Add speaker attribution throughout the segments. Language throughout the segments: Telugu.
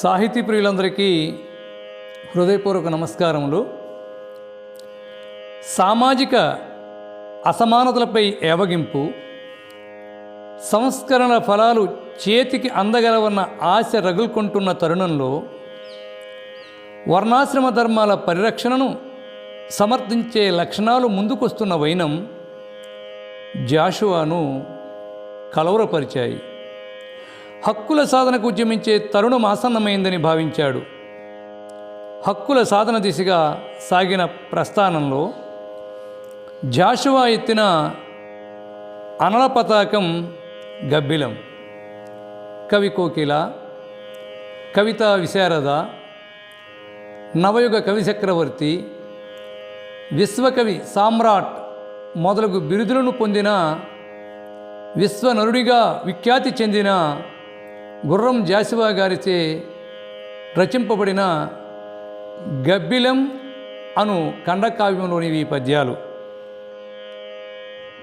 Speaker 1: సాహితీ ప్రియులందరికీ హృదయపూర్వక నమస్కారములు. సామాజిక అసమానతలపై ఏవగింపు సంస్కరణ ఫలాలు చేతికి అందగలవన్న ఆశ రగులుకుంటున్న తరుణంలో వర్ణాశ్రమ ధర్మాల పరిరక్షణను సమర్థించే లక్షణాలు ముందుకొస్తున్న వైనం జాషువాను కలవరపరిచాయి. హక్కుల సాధనకు ఉద్యమించే తరుణం ఆసన్నమైందని భావించాడు. హక్కుల సాధన దిశగా సాగిన ప్రస్థానంలో జాషువా ఎత్తిన అనల పతాకం గబ్బిలం. కవి కోకిల కవితా విశారద నవయుగ కవి చక్రవర్తి విశ్వకవి సామ్రాట్ మొదలగు బిరుదులను పొందిన విశ్వనరుడిగా విఖ్యాతి చెందిన గుర్రం జాసివా గారిచే రచింపబడిన గబ్బిలం అను ఖండకావ్యంలోని ఈ పద్యాలు.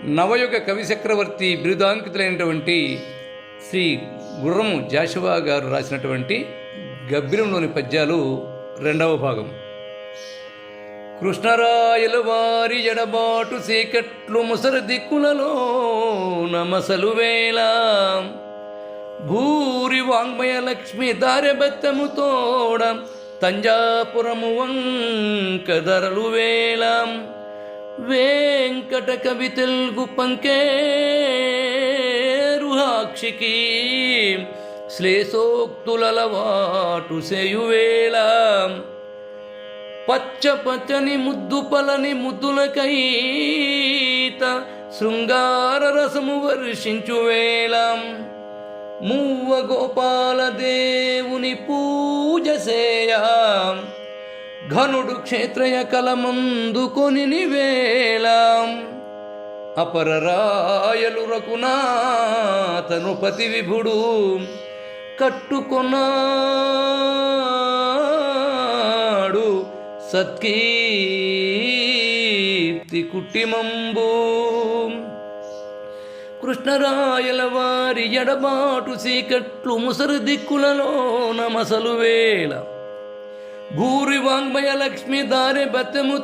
Speaker 1: నవయుగ కవి చక్రవర్తి బిరుదాంకితులైనటువంటి శ్రీ గుర్రము జాషువా గారు రాసినటువంటి గబ్బిలంలోని పద్యాలు రెండవ భాగం. కృష్ణరాయల వారి ఎడబాటు సీకట్లు ముసరు దిక్కులలో నమసలు వేళ భూరి వాంగ్మయ లక్ష్మి దారెబెత్తము తోడ తంజాపురము వంక వేళం వెంకట కవి తెలుగు పంకేరుహాక్షికి శ్లేషోక్తులవాటు సేయువేళ పచ్చ పచ్చని ముద్దు పలని ముద్దులకైత శృంగార రసము వర్షించువేళం మువ్వ గోపాల దేవుని పూజ సేయ ఘనుడు క్షేత్రయ కలమందు కొని వేళ. అపరరాయలు రఘునాథను పతి విభుడు కట్టుకొన్నాడు. సత్కీర్తి కుట్టిమంబు కృష్ణరాయల వారి ఎడబాటు సీకట్లు ముసరు దిక్కులలో నమసలు వేళ. భూరి వాంగ్మయ లక్ష్మి దారి బత్తెము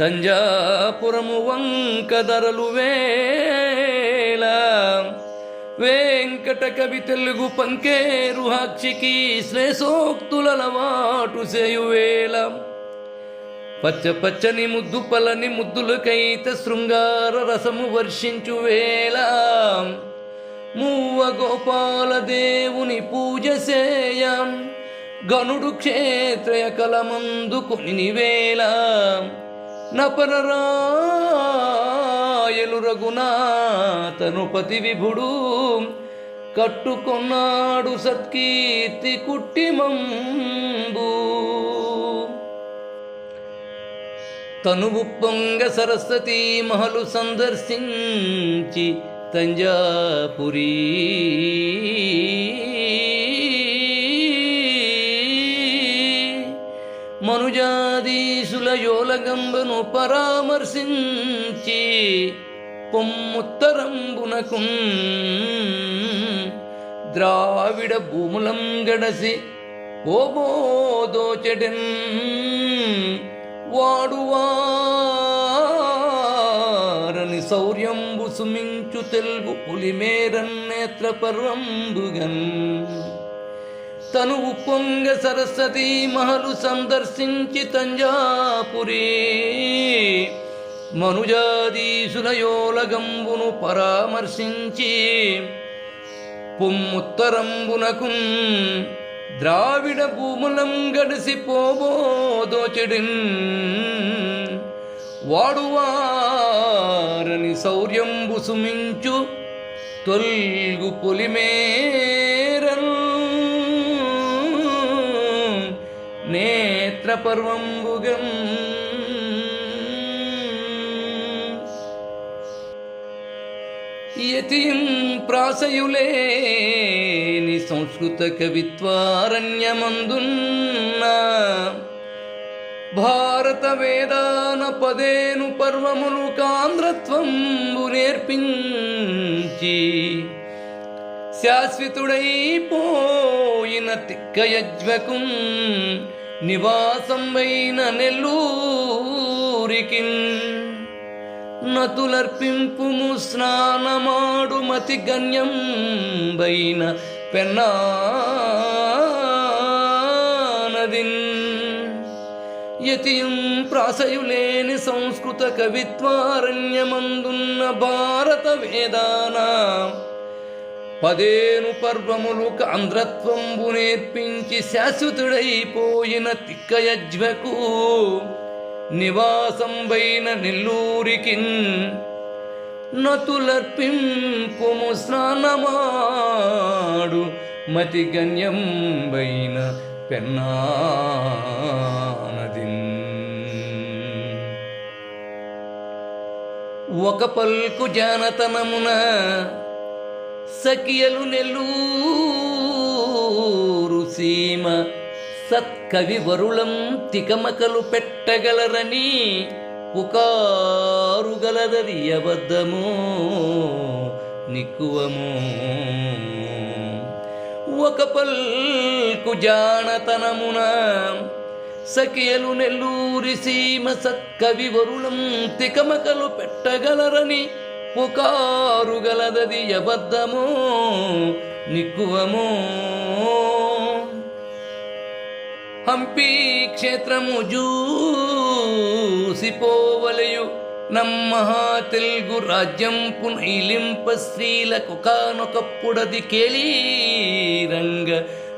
Speaker 1: తంజాపురము వంక ధరలు వేళ. వెంకట కవి తెలుగు పంకేరు హాక్షికి శ్లేషోక్తులలవాటు చేయువేళ పచ్చ పచ్చని ముద్దు పలని ముద్దులకైత శృంగార రసము వర్షించు వేళ. మూవ గోపాల దేవుని పూజ సేయం. గనుడు క్షేత్రయ కలమందు కొని వేళ. నపరరాయలు రఘునాథను పతి విభుడు. కట్టుకొన్నాడు సత్కీర్తి కుట్టిమంబూ. తనువు పొంగ సరస్వతి మహలు సందర్శించి తంజాపురి. మనుజాదీశుల యోలగంబను పరామర్శించి పొమ్ముత్తరంబునకు ద్రావిడ భూములం గడసి ఓబోదోచెడెన్ వాడువారని శౌర్యంబు సుమించు తెలుగు పులిమేరన్ నేత్ర పర్వంబుగన్. తను ఉప్పొంగ సరస్వతి మహలు సందర్శించి తంజాపురి. మనుజాదీశులయోలగంబును పరామర్శించి. పొమ్ముత్తరంబునకు ద్రావిడ భూములం గడిసి పోబోదోచెడిన్ వాడువారని శౌర్యంబు సుమించు తొల్గు పొలిమేరల్. నేత్ర పర్వంబుగం యతిం ప్రాసయులేని సంస్కృత కవిత్వారణ్యమందున్న భారత వేదాన పదేను పర్వములు కాంధ్రత్వంబు నేర్పించి శాశ్వతుడైపోయిన నివాసం నివాసంబైన నెల్లూరికి నతులర్పింపుము స్నానమాడు మతి గణ్యం పెన్నానదిన్ యతియం ప్రాసయులేని సంస్కృత కవిత్వారణ్యమందున్న భారత వేదాన పదేను పర్వములు కాంధ్రత్వంబు నేర్పించి శాశ్వతుడైపోయిన తిక్కయజ్వకు నివాసంబైన నెల్లూరికి నతులర్పింపుము స్నానమాడు మతి గణ్యంబైన పెన్నానది ఒక పల్కు జానతనమున సఖియలు నెల్లూరు సీమ సత్కవి వరుళం తికమకలు పెట్టగలరని పుకారుగలదది అబద్ధము నిక్కువమో. ఒక పల్కు జానతనమున సఖియలు నెల్లూరి సీమ సత్కవి వరుణం తికమకలు పెట్టగలరని పుకారుగలదది అబద్ధము నిక్కువమో. హంపి క్షేత్రము జూ జూసిపోవలయు నమ్మహా తెలుగు రాజ్యం పునైలింప స్త్రీలకు కానొకప్పుడది కేళీరంగ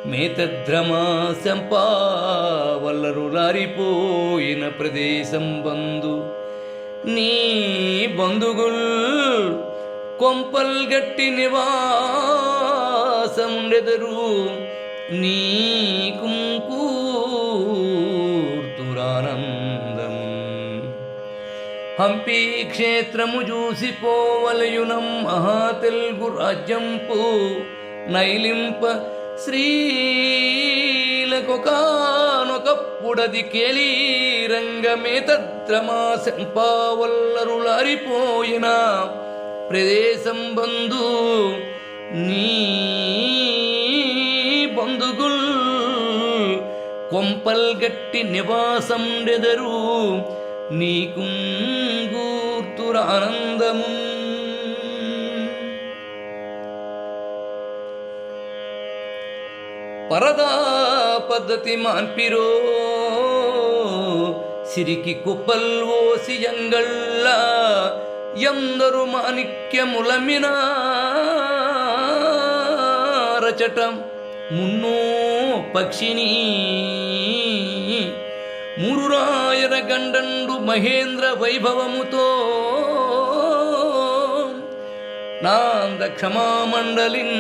Speaker 1: మేతద్రమా సంపావల్లరులారిపోయిన ప్రదేశం బంధు నీ బంధుగుల్ కొంపల్ గట్టి నివాసం నెదరు. నీ కుంకూ హంపి క్షేత్రము చూసిపోవలయునం మహా తెలుగు రాజ్యంపు నైలింప శ్రీలకొకానొకప్పుడది కేళీ రంగమే తద్రమాసంపావల్లరులారిపోయిన ప్రదేశం బంధు నీ బంధుగుల్ కొంపల్ గట్టి నివాసం నెదరు నీకు గూర్తురానందము పరదా పద్ధతి మాన్పిరో సిరికి కుప్పల్ ఓసి ఎంగళ్ళ ఎందరు మాణిక్యములమినారచటం మున్నో పక్షిని మురురాయర గండండు మహేంద్ర వైభవముతో నాంద క్షమామండలిన్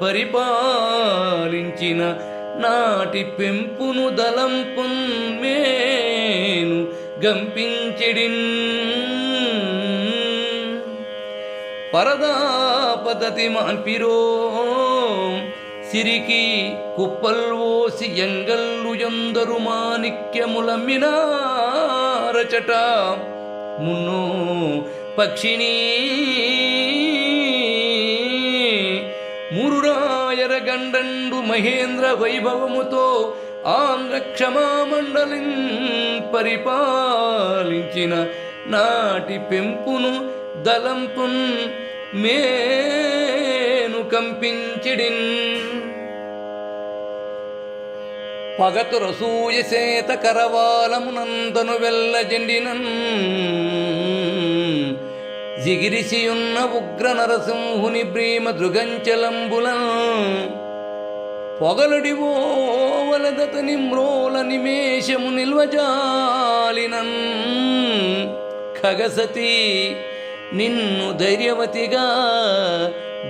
Speaker 1: పరిపాలించిన నాటి పెంపును దళం పొన్మేను గంపించెడిన్. పరదా పద్ధతి మాన్పిరో సిరికి కుప్పల్వోసి ఎంగల్లు ఎందరు మాణిక్యములమ్మినారచట మున్నో పక్షిణీ మురురాయర గండండు మహేంద్ర వైభవముతో ఆంధ్ర క్షమామండలిన్ పరిపాలించిన నాటి పెంపును దలంపున్ మేను కంపించిడిన్. పగతు రసూయ సేత కరవాలమునంతను వెళ్ళ జిగిరిసియున్న ఉగ్ర నరసింహుని ప్రేమ దృగంచలంబులం పొగలుడివో వలదతని మ్రోల నిమేషము నిల్వజాలినన్. ఖగసతి నిన్ను ధైర్యవతిగా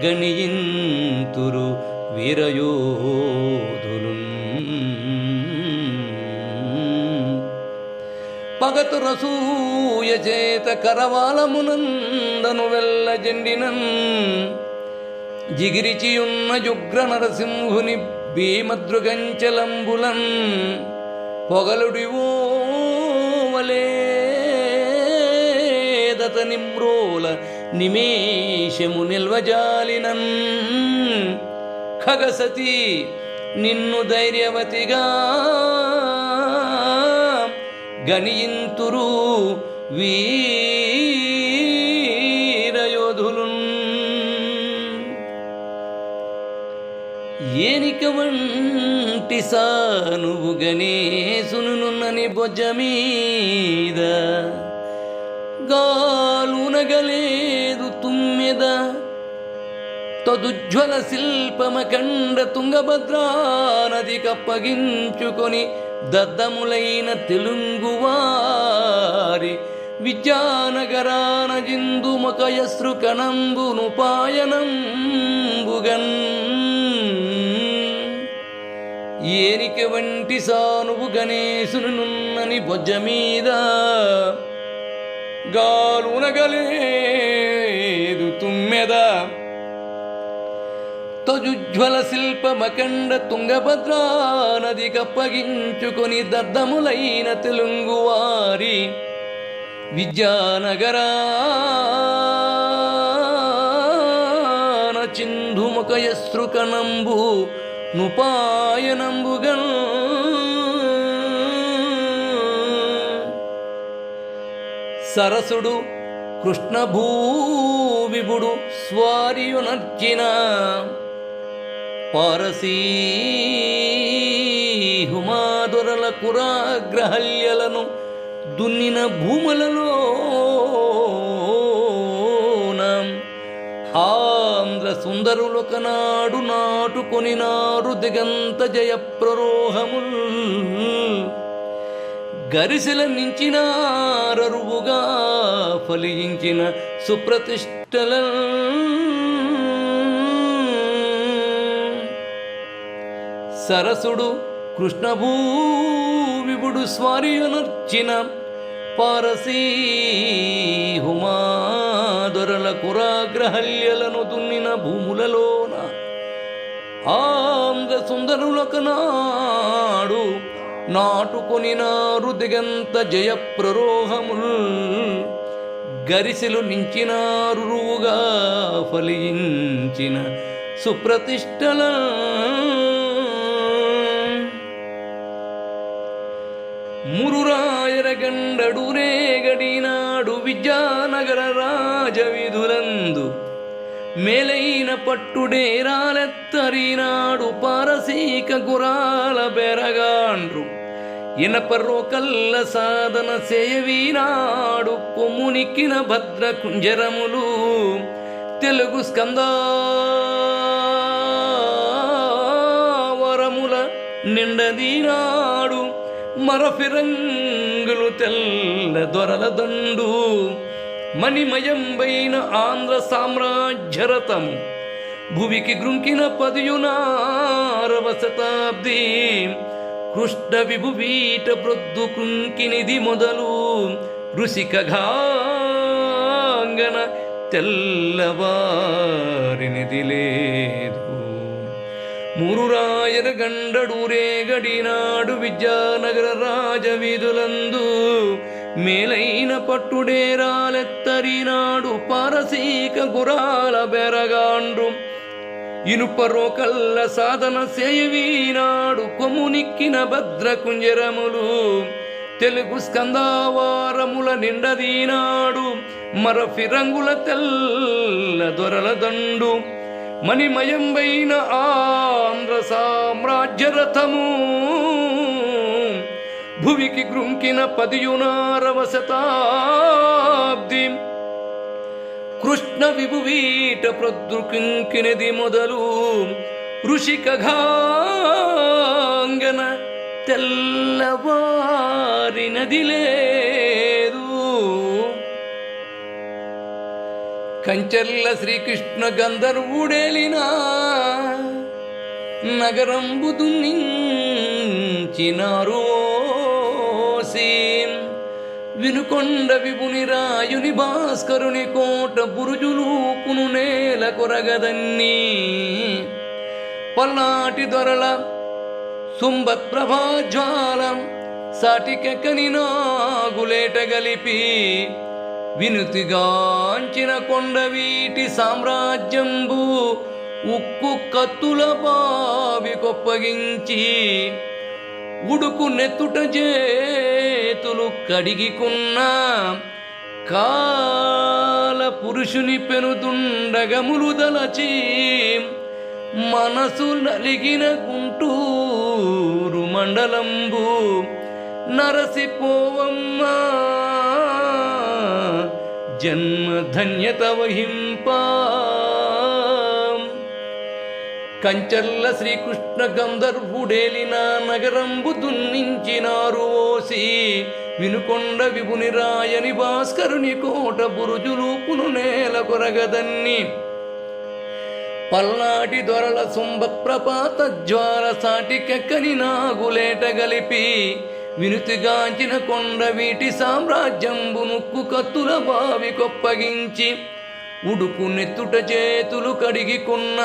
Speaker 1: గణియింతురు వీరయో స్వాగత రసూయ చేత కరవాలమునందను వెళ్ళ జెండినన్. జిగిరిచియున్న జుగ్ర నరసింహుని భీమద్రుగంచలంబులన్. పొగలుడివోవలేదత నిమ్రోల నిమేషము నిల్వజాలినన్. ఖగసతి నిన్ను ధైర్యవతిగా గణియింతురు వీరయోధులున్. ఏనిక వంటి సానువు గణేశునున్నని బొజ్జ మీద గాలునగలేదు తుమ్మెద తదుజ్వల శిల్పమకండ తుంగభద్రా నది కప్పగించుకొని దద్దములైన తెలుగువారి విద్యానగరాన జిందుమకయశ్రు కణంబును పాయనంబుగన్. ఏనిక వంటి సానువు గణేశునున్నని బొజ్జ మీద గాలునగలేదు తుమ్మెద తజుజ్వల శిల్పమకండ తుంగభద్రా నది కప్పగించుకొని దద్దములైన తెలుగువారి విద్యానగరాన చింధుముఖయశ్రుకనంబు నుపాయనంబుగన్. సరసుడు కృష్ణభూవిభుడు స్వారియునర్చిన పారసీహుమాదురల కురాగ్రహల్యలను దున్నిన భూములలో ఆంధ్ర సుందరులొకనాడు నాటుకొనినారు దిగంత జయ ప్రరోహముల్ గరిసెల నించినారరువుగా ఫలించిన సుప్రతిష్టల సరసుడు కృష్ణభూవిభుడు స్వారియనర్చిన పారసీహుమాదొరల కురాగ్రహల్యలను దున్నిన భూములలోన ఆంధ్ర సుందరులొకనాడు నాటుకొని నారు దిగంత జయ ప్రరోహముల్ గరిసెలు నించినారుగా ఫలించిన సుప్రతిష్టల మురురాయరగండడు రేగడినాడు విద్యానగర రాజవిధులందు. మేలైన పట్టుడేరాలెత్తరినాడు పారసీక గురాల బెరగాండ్రు ఇనపర్రో కల్ల సాధన సేయవీనాడు కొమ్మునిక్కిన భద్ర కుంజరములు. తెలుగు స్కందావరముల నిండదీనాడు మరఫిరంగులు తెల్ల దొరల దండు మణిమయంబైన ఆంధ్ర సామ్రాజ్యరతం భువికి గృంకిన పదియునారవ శతాబ్ది కృష్ణ విభువీట ప్రొద్దు కృంకినిది మొదలు ఋషికఘాంగన తెల్లవారినిది లేదు. మురురాయన గండడూరేగడినాడు విద్యానగర రాజవీధులందు. మేలైన పట్టుడేరాలెత్తరినాడు పారసీక గురాల బెరగాండ్రు ఇనుపరోకల్ల సాధన సేయవీనాడు కొమునిక్కిన భద్ర కుంజరములు తెలుగు స్కందావారముల నిండదీనాడు మరఫిరంగుల తెల్ల దొరల దండు. మణిమయంబైన ఆంధ్ర సామ్రాజ్య రథము. భువికి గృంకిన పదియునారవ శతాబ్ది కృష్ణ విభువీట ప్రదృకింకినది మొదలు. ఋషికఘాంగన తెల్లవారినదిలే. కంచెల్ల శ్రీకృష్ణ గంధర్వుడేలినా నగరంబు దున్నించినారు వినుకొండ విభుని రాయుని భాస్కరుని కోట బురుజులూపును నేల కొరగదన్ని. పల్లాటి దొరల సుంబత్ప్రభాజ్వాలం సాటికెక్కని నాగులేట గలిపి వినుతిగాంచిన కొండ వీటి సామ్రాజ్యంబు ఉక్కు కత్తుల బావి కొప్పగించి ఉడుకు నెత్తుట చేతులు కడిగికున్న కాల పురుషుని పెనుదుండగములు దలచి మనసు నలిగిన గుంటూరు మండలంబు నరసిపోవమ్మా జన్మ ధన్యత వహింపా కంచర్ల శ్రీకృష్ణ గంధర్వుడేలిన నగరంబు దున్నించినారు ఓసి వినుకొండ విభుని రాయని భాస్కరుని కోట బురుజులూపును నేల కొరగదన్ని. పల్నాటి దొరల సుంబ ప్రపాత జ్వాల సాటికెక్కని నాగులేట గలిపి వినుతిగాంచిన కొండ వీటి సామ్రాజ్యంబు ముక్కు కత్తుల బావి కొప్పగించి ఉడుకు నెత్తుట చేతులు కడిగికున్న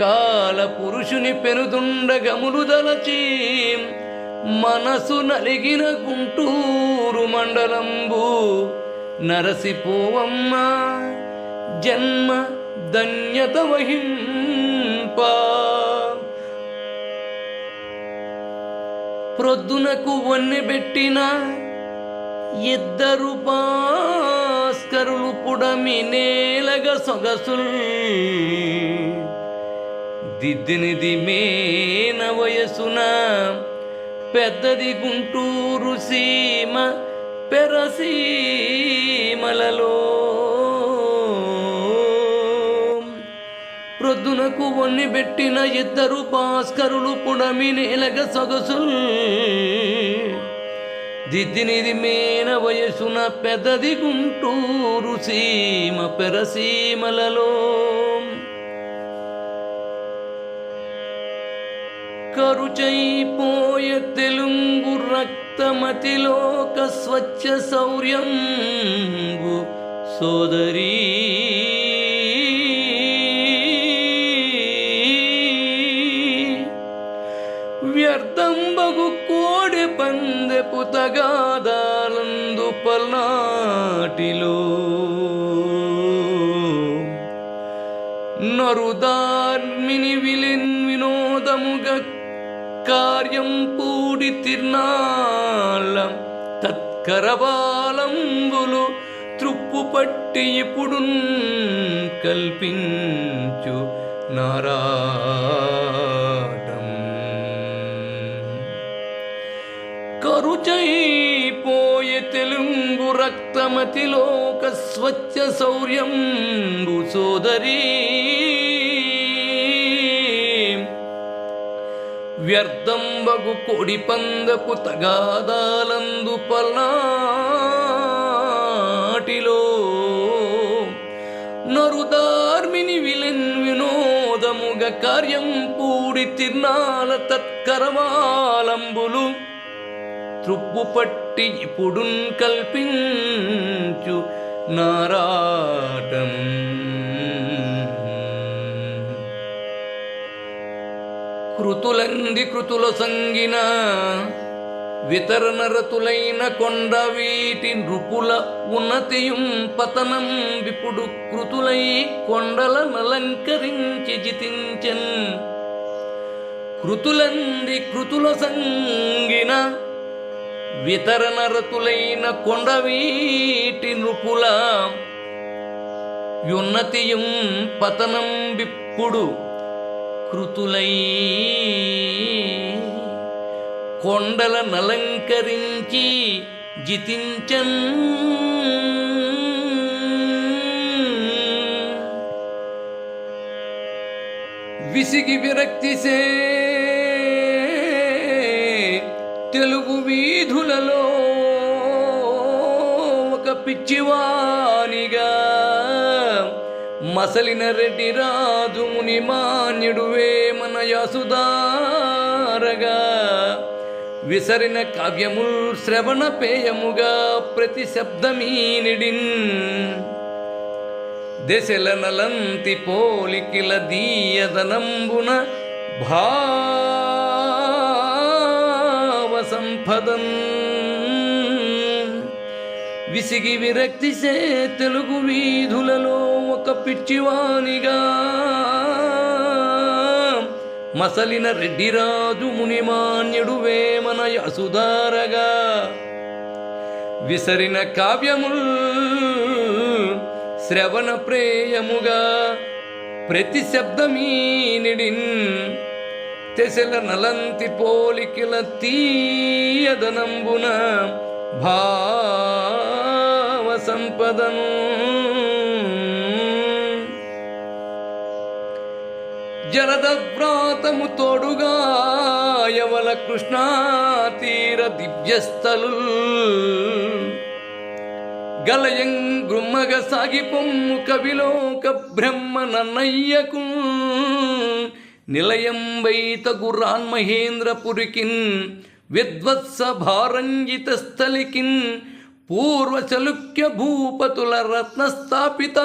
Speaker 1: కాల పురుషుని పెనుదుండగములు దలచి మనసు నలిగిన గుంటూరు మండలంబు నరసిపోవమ్మ జన్మ ధన్యత వహింపా ప్రొద్దునకు వన్నెబెట్టిన ఇద్దరు భాస్కరులు పుడమి నేలగ సొగసుల్. దిద్దినిది మేన వయసున పెద్దది గుంటూరు సీమ పెరసీమలలో. ప్రొద్దునకు వన్ని పెట్టిన ఇద్దరు భాస్కరులు పుడమి నేలగ సొగసు దిద్దినిది మేన వయసున పెద్దది గుంటూరు సీమ పెరసీమలలో. కరుచైపోయ తెలుగు రక్తమతిలోక స్వచ్ఛ శౌర్యం సోదరీ. ఉతగాదాలందు పల్నాటిలో. నరుదార్మిని విలిన్ వినోదముగ కార్యం పూడి తిర్నాళ్ళ తత్కరబాలంబులు త్రుప్పు పట్టి ఇప్పుడు కల్పించు నారా. రక్తమతిలోక స్వచ్ఛ శౌర్యంబు సోదరీ. వ్యర్థంబగు కొడి పందపు తగాదాలందు పల్నాటిలో. నరుదార్మిని విలన్ వినోదముగ కార్యం పూడి తిర్నాల తత్కరమాలంబులు. తృప్పుపట్టి ఇప్పుడున్ కల్పించు నారాటం. కృతులంది కృతుల సంగిన వితరణరతులైన కొండ వీటి నృపుల ఉన్నతియుం పతనం విపుడు కృతులై కొండలనలంకరించి జితించన్. కృతులంది కృతుల సంగిన వితరణరతులైన కొండ వీటి నృపుల యున్నతియం పతనం విప్పుడు కృతులై కొండల నలంకరించి జితించన్. విసిగి విరక్తిసే తెలుగు వీధులలో ఒక పిచ్చివానిగా మసలిన రెడ్డి రాజు ముని మాన్యుడు వేమన యసుదారగా విసరిన కావ్యముల్ శ్రవణ పేయముగా ప్రతి శబ్దమీనిడిన్. దశల నలంతి పోలికిల దీయదనంబున భా పదం. విసిగి విరక్తిసే తెలుగు వీధులలో ఒక పిచ్చివానిగా. మసలిన రెడ్డిరాజు మునిమాన్యుడు వేమన యసుధారగా. విసరిన కావ్యముల్ శ్రవణ ప్రేయముగా. ప్రతి శబ్దమీనిడిన్ తెసెల నలంతి పోలికిల తీయదనంబున భావ సంపదను జలద వ్రాతము తోడుగా యవల కృష్ణా తీర దివ్యస్థలు గలయం గృమ్మగ సాగి పొమ్ము కవిలోక బ్రహ్మ నన్నయ్యకు నిలయం వైతగు రాన్మహేంద్రపురికిన్ విద్వత్స భారంజిత స్థలికిన్ పూర్వ చలుక్య భూపతుల రత్న స్థాపితాస్థానానికిన్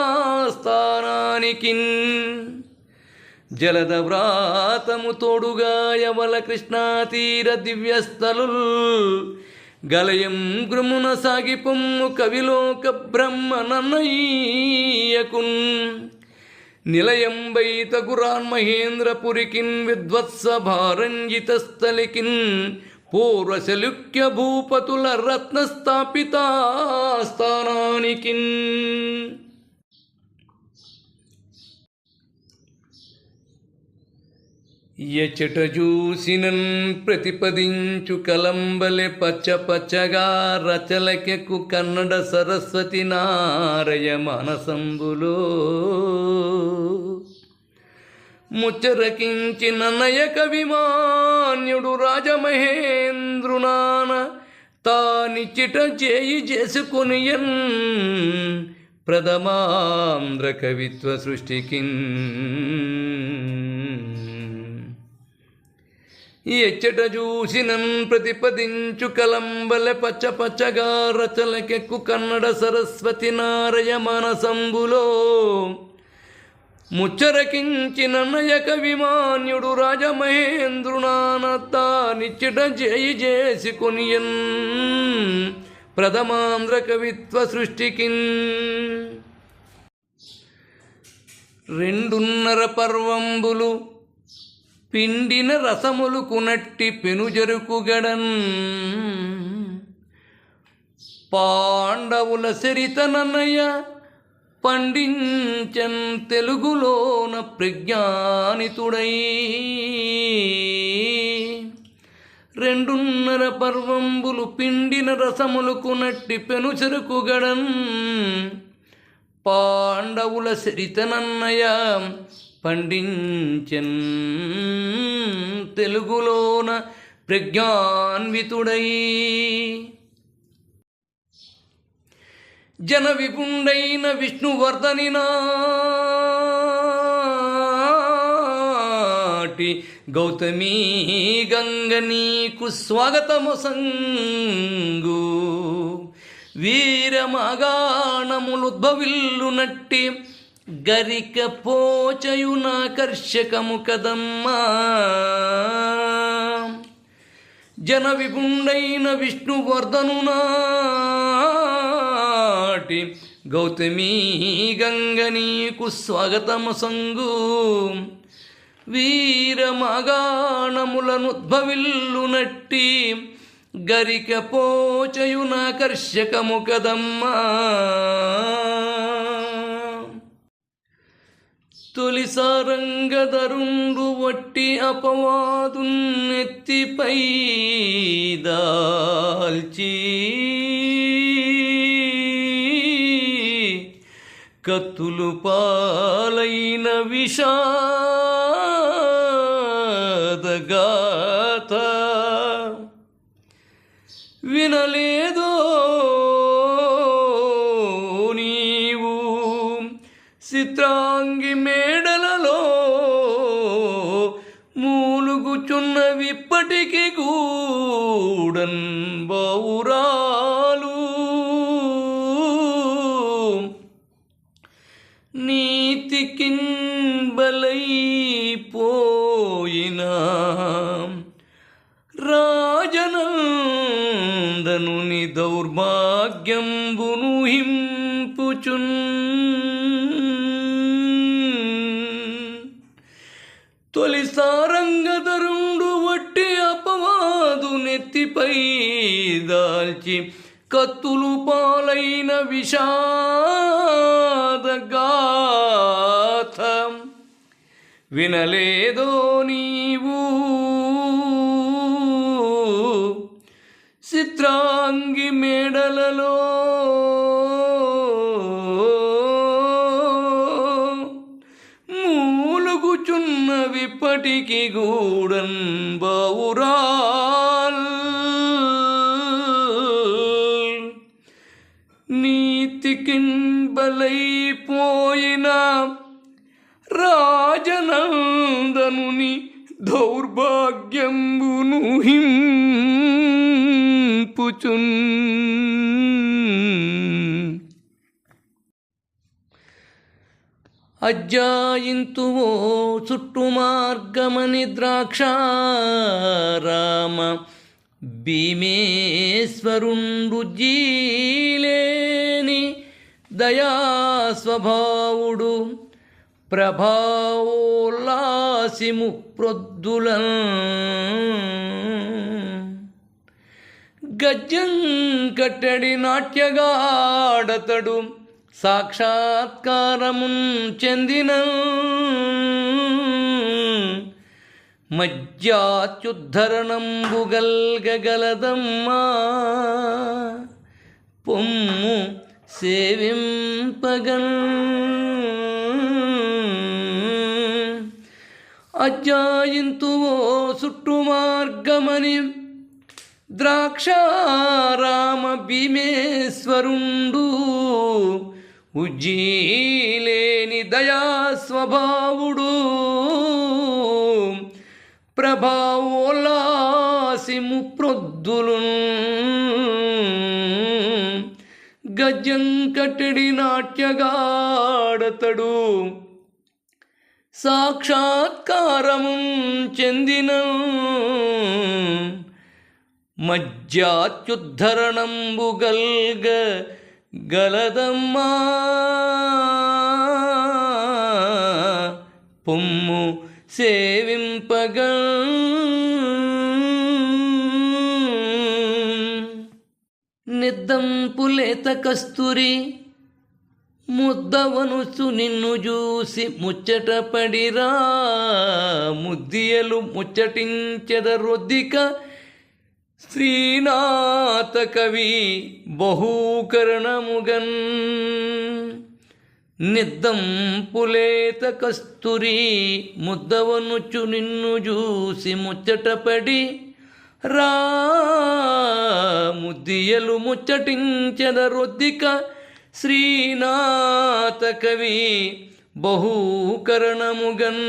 Speaker 1: జలద వ్రాతము తోడుగా యవల కృష్ణా తీర దివ్యస్థలుల్ గలయం గృమున సాగి పొమ్ము కవిలోక బ్రహ్మ నన్నయ్యకున్ నిలయం వైత మహేంద్రపురికిన్ విద్వత్స భారంజిత పూర్వశలుక్య భూపతుల రత్న ఎచట చూసినన్ ప్రతిపదించు కలంబలె పచ్చ పచ్చగా రచలకెక్కు కన్నడ సరస్వతి నారయ మానసంబులో. ముచ్చరకించిన నయక విమాన్యుడు రాజమహేంద్రునాన తానిచ్చిట చేయి చేసుకునియన్ ప్రథమాంధ్ర కవిత్వ సృష్టికిన్. ఎచ్చట చూసినం ప్రతిపదించు కలంబల పచ్చ పచ్చగా రచలకెక్కు కన్నడ సరస్వతి నారయ మనసంబులో. ముచ్చరకించిన నయక విమాన్యుడు రాజమహేంద్రునానత్తా నిచ్చట జయి చేసి కొనియన్ ప్రథమాంధ్ర కవిత్వ సృష్టికిన్. రెండున్నర పర్వంబులు పిండిన రసములు కునట్టి పెనుజరుకుగడన్ పాండవుల సరితనన్నయ పండించన్ తెలుగులోన ప్రజ్ఞానితుడై. రెండున్నర పర్వంబులు పిండిన రసములకు నట్టి పెనుచెరుకుగడన్ పాండవుల సరితనన్నయ పండించెన్ తెలుగులోన ప్రజ్ఞాన్వితుడై. జన విపుండైన విష్ణువర్ధని నాటి గౌతమీ గంగ నీకు స్వాగతము సంగు. వీరమగాణములుద్భవిల్లు నట్టి గరిక పోచయునాకర్షకము కదమ్మా. జన విపుండైన విష్ణువర్ధను నాటి గౌతమీ గంగ నీకు స్వాగతము సంగు. వీరమగాణములనుద్భవిల్లు నట్టి గరిక పోచయునాకర్షకము కదమ్మా. తొలిసారంగదరుండు వట్టి అపవాదున్నెత్తిపై దాల్చి. కత్తులు పాలైన విషాదగా రాజనందనుని దౌర్భాగ్యంబును హింపుచున్. తొలిసారంగధరుండు వట్టి అపవాదు నెత్తిపై దాల్చి కత్తులు పాలైన విషాదగాథ. వినలేదో నీవు చిత్రాంగి మేడలలో. మూలుగుచున్న విప్పటికి గూడన్ బౌరాల్ నీతికిన్ బలైపోయిన రాజనందనుని దౌర్భాగ్యంబును హింపుచున్ అజ్జాయింతువో చుట్టు మార్గమని ద్రాక్షారామ భీమేశ్వరుండు జీలేని దయాస్వభావుడు ప్రభావోల్లాసిము ప్రొద్దులం గజ్జం కట్టడి నాట్యగాడతడు సాక్షాత్కారమున్ చెందిన మజ్జాత్యుద్ధరణంబుగల్గలదమ్మా పొమ్ము సేవింపగల్ అజ్జాయింతువో చుట్టు మార్గమని ద్రాక్షారామ భీమేశ్వరుండు. ఉజ్జీలేని దయాస్వభావుడు. ప్రభావోల్లాసిము ప్రొద్దులు గజ్జం కట్టడి నాట్యగాడతడు. సాక్షాత్కారము చెందిన మజ్జాత్యుద్ధరణంబుగల్గ గలదమ్మా. పొమ్ము సేవింపగ నిద్దంపులేత కస్తూరి ముద్దవనుసు నిన్ను చూసి ముచ్చటపడిరా ముద్దియలు ముచ్చటించెద రొద్దిక శ్రీనాథ కవి బహూకరణముగన్ నిద్దంపులేత కస్తూరి ముద్దవనుచు నిన్ను చూసి ముచ్చటపడి రా ముద్దియలు ముచ్చటించెదరొద్దిక శ్రీనాథ కవి బహూకరణముగన్.